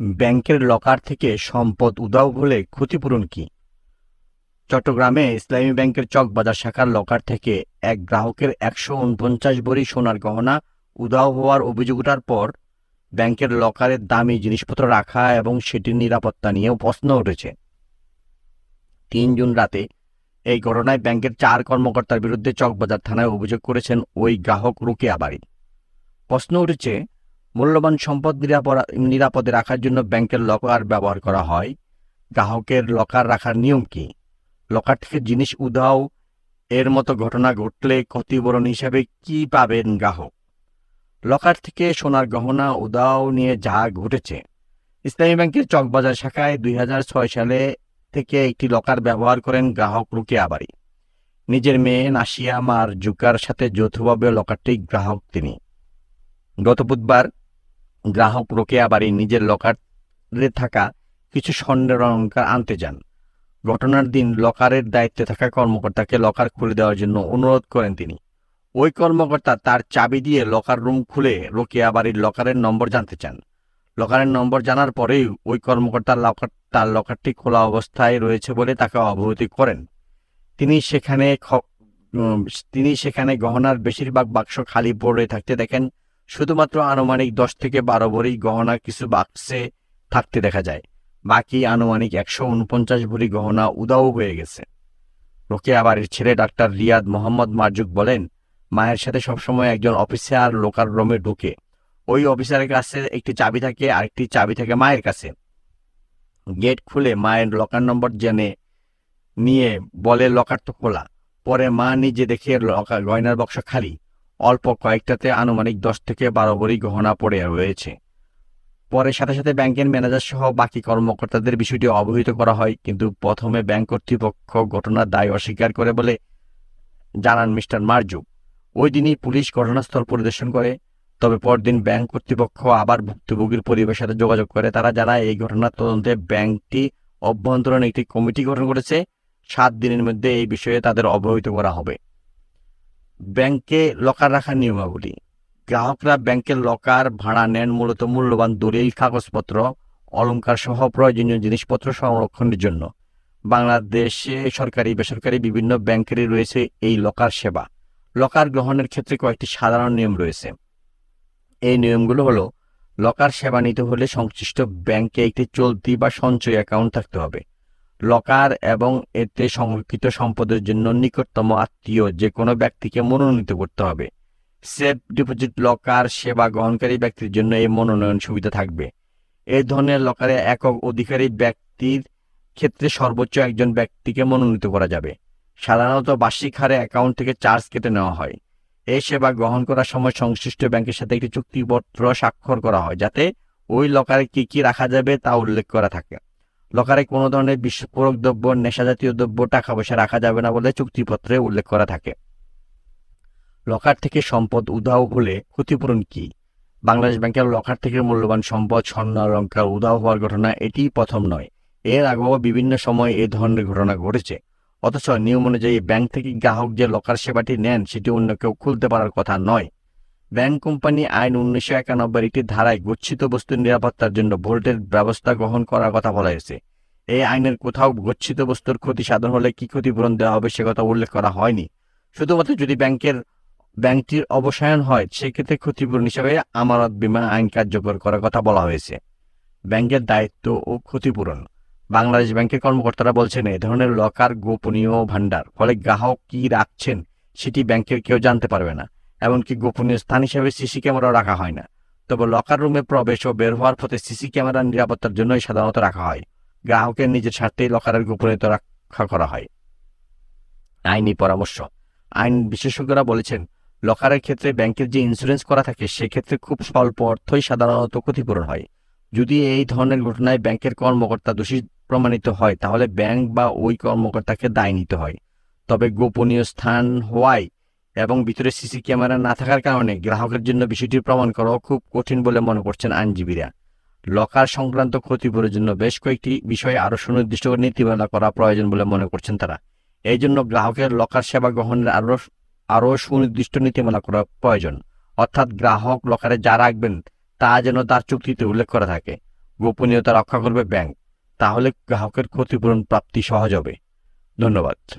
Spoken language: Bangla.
ব্যাংকের লকার থেকে সম্পদ উধাও হলে ক্ষতিপূরণ কি? চট্টগ্রামে ইসলামী ব্যাংকের চকবাজার শাখার লকার থেকে এক গ্রাহকের একশো উনপঞ্চাশ ভরি সোনার গহনা উধাও হওয়ার অভিযোগ ওঠার পর ব্যাংকের লকারের দামি জিনিসপত্র রাখা এবং সেটির নিরাপত্তা নিয়েও প্রশ্ন উঠেছে। তিন জুন রাতে এই ঘটনায় ব্যাংকের চার কর্মকর্তার বিরুদ্ধে চকবাজার থানায় অভিযোগ করেছেন ওই গ্রাহক রুকেয়া বাড়ি। প্রশ্ন উঠেছে মূল্যবান সম্পদ নিরাপদে রাখার জন্য ব্যাংকের লকার ব্যবহার করা হয়। গ্রাহকের লকার রাখার নিয়ম কি? লকার থেকে জিনিস উধাও, এর মতো ঘটনা ঘটলে ক্ষতিপূরণ হিসাবে কি পাবেন গ্রাহক? লকার থেকে সোনার গহনা উদাও নিয়ে যা ঘটেছে। ইসলামী ব্যাংকের চকবাজার শাখায় দুই হাজার ছয় সালে থেকে একটি লকার ব্যবহার করেন গ্রাহক রুকে আবারি নিজের মেয়ে নাসিয়া মার জুকার সাথে যৌথভাবে লকারটি গ্রাহক তিনি। গত বুধবার গ্রাহক রোকেয়া বাড়ি নিজের লকারে থাকা কিছু স্বর্ণের অলঙ্কার আনতে যান। ঘটনার দিন লকারের দায়িত্বে থাকা কর্মকর্তাকে লকার খুলে দেওয়ার জন্য অনুরোধ করেন তিনি। ওই কর্মকর্তা তার চাবি দিয়ে লকার রুম খুলে রোকেয়া বাড়ির লকারের নম্বর জানতে চান। লকারের নম্বর জানার পরেই ওই কর্মকর্তার লকার, তার লকারটি খোলা অবস্থায় রয়েছে বলে তাকে অবগতি করেন। তিনি সেখানে তিনি সেখানে গহনার বেশিরভাগ বাক্স খালি পড়ে থাকতে দেখেন। শুধুমাত্র আনুমানিক দশ থেকে বারো ভরি গহনা কিছু বাক্সে থাকতে দেখা যায়। বাকি আনুমানিক একশো উনপঞ্চাশ ভরি গহনা উদাও হয়ে গেছে। রোকেয়া বাড়ির ছেলে ডাক্তার রিয়াদ মোহাম্মদ মার্জুক বলেন, মায়ের সাথে সবসময় একজন অফিসার লোকার রুমে ঢুকে। ওই অফিসারের কাছে একটি চাবি থাকে, আরেকটি চাবি থাকে মায়ের কাছে। গেট খুলে মায়ের লকার নম্বর জেনে নিয়ে বলে, লকার তো খোলা। পরে মা নিজে দেখে লকার গয়নার বক্স খালি। অল্প কয়েকটাতে আনুমানিক দশ থেকে বারো ভরি গহনা পড়ে রয়েছে। পরে সাথে সাথে ব্যাংকের ম্যানেজার সহ বাকি কর্মকর্তাদের বিষয়টি অবহিত করা হয়, কিন্তু প্রথমে ব্যাংক কর্তৃপক্ষ ঘটনার দায় অস্বীকার করে বলে জানান মিস্টার মার্জু। ওই দিনই পুলিশ ঘটনাস্থল পরিদর্শন করে, তবে পরদিন ব্যাংক কর্তৃপক্ষ আবার ভুক্তভোগীর পরিবারের সাথে যোগাযোগ করে। তারা যারা এই ঘটনার তদন্তে ব্যাংকটি অভ্যন্তরীণ একটি কমিটি গঠন করেছে। সাত দিনের মধ্যে এই বিষয়ে তাদের অবহিত করা হবে। ব্যাংকে লকার রাখার নিয়মাবলী। গ্রাহকরা ব্যাংকের লকার, ভাড়া নেন, মূলত মূল্যবান দলিল কাগজপত্র অলঙ্কার সহ প্রয়োজনীয় জিনিসপত্র সংরক্ষণের জন্য। বাংলাদেশে সরকারি, বেসরকারি বিভিন্ন ব্যাংকেরই রয়েছে এই লকার সেবা। লকার গ্রহণের ক্ষেত্রে কয়েকটি সাধারণ নিয়ম রয়েছে। এই নিয়মগুলো হলো, লকার সেবা নিতে হলে সংশ্লিষ্ট ব্যাংকে একটি চলতি বা সঞ্চয় অ্যাকাউন্ট থাকতে হবে। লকার এবং এতে সংরক্ষিত সম্পদের জন্য নিকটতম আত্মীয় যে কোনো ব্যক্তিকে মনোনীত করতে হবে। সেফ ডিপোজিট লকার সেবা গ্রহণকারী ব্যক্তির জন্য এই মনোনয়ন সুবিধা থাকবে। এই ধরনের লকারে একক অধিকারী ব্যক্তির ক্ষেত্রে সর্বোচ্চ একজন ব্যক্তিকে মনোনীত করা যাবে। সাধারণত বার্ষিক হারে অ্যাকাউন্ট থেকে চার্জ কেটে নেওয়া হয়। এই সেবা গ্রহণ করার সময় সংশ্লিষ্ট ব্যাংকের সাথে একটি চুক্তিপত্র স্বাক্ষর করা হয়, যাতে ওই লকারে কি কি রাখা যাবে তা উল্লেখ করা থাকে। লকারে কোনো ধরনের বিস্ফোরক দ্রব্য, নেশাজাতীয় দ্রব্য, টাকা পয়সা রাখা যাবে না বলে চুক্তিপত্রে উল্লেখ করা থাকে। লকার থেকে সম্পদ উধাও হলে ক্ষতিপূরণ কি? বাংলাদেশ ব্যাংকের লকার থেকে মূল্যবান সম্পদ, স্বর্ণ, অলঙ্কার উধাও হওয়ার ঘটনা এটিই প্রথম নয়। এর আগেও বিভিন্ন সময় এ ধরনের ঘটনা ঘটেছে। অথচ নিয়ম অনুযায়ী ব্যাংক থেকে গ্রাহক যে লকার সেবাটি নেন, সেটি অন্য কেউ খুলতে পারার কথা নয়। ব্যাংক কোম্পানি আইন উনিশশো একানব্বই একটি ধারায় গচ্ছিত বস্তুর নিরাপত্তার জন্য ভোল্টের ব্যবস্থা গ্রহণ করার কথা বলা হয়েছে। এই আইনের কোথাও গচ্ছিত বস্তুর ক্ষতি সাধন হলে কি ক্ষতিপূরণ দেওয়া হবে সে কথা উল্লেখ করা হয়নি। শুধুমাত্র যদি ব্যাংকের, ব্যাংকটির অবসায়ন হয়, সেক্ষেত্রে ক্ষতিপূরণ হিসাবে আমানত বীমা আইন কার্যকর করার কথা বলা হয়েছে। ব্যাংকের দায়িত্ব ও ক্ষতিপূরণ। বাংলাদেশ ব্যাংকের কর্মকর্তারা বলছেন, এ ধরনের লকার গোপনীয় ভাণ্ডার, ফলে গ্রাহক কি রাখছেন সেটি ব্যাংকের কেউ জানতে পারবে না। এমনকি গোপনীয় স্থান হিসেবে সিসি ক্যামেরাও রাখা হয় না। তবে লকার রুমে প্রবেশ ও বের হওয়ার পথে সিসি ক্যামেরার নিরাপত্তার জন্যই সাধারণত রাখা হয়। গ্রাহকের নিজের স্বার্থেই লকারের গোপনীয়তা রক্ষা করা হয়। আইনি পরামর্শ। আইন বিশেষজ্ঞরা বলেছেন লকারের ক্ষেত্রে ব্যাংকের যে ইন্স্যুরেন্স করা থাকে, সেক্ষেত্রে খুব স্বল্প অর্থই সাধারণত ক্ষতিপূরণ হয়। যদি এই ধরনের ঘটনায় ব্যাংকের কর্মকর্তা দোষী প্রমাণিত হয়, তাহলে ব্যাংক বা ওই কর্মকর্তাকে দায় নিতে হয়। তবে গোপনীয় স্থান হওয়ায় এবং ভিতরে সিসি ক্যামেরা না থাকার কারণে গ্রাহকের জন্য বিষয়টি প্রমাণ করাও খুব কঠিন বলে মনে করছেন আইনজীবীরা। লকার সংক্রান্ত ক্ষতিপূরণের জন্য বেশ কয়েকটি বিষয়ে আরও সুনির্দিষ্ট নীতিমালা করা প্রয়োজন বলে মনে করছেন তারা। এই জন্য গ্রাহকের লকার সেবা গ্রহণের আরও আরও সুনির্দিষ্ট নীতিমালা করা প্রয়োজন। অর্থাৎ গ্রাহক লকারে যা রাখবেন তা যেন তার চুক্তিতে উল্লেখ করা থাকে। গোপনীয়তা রক্ষা করবে ব্যাংক। তাহলে গ্রাহকের ক্ষতিপূরণ প্রাপ্তি সহজ হবে। ধন্যবাদ।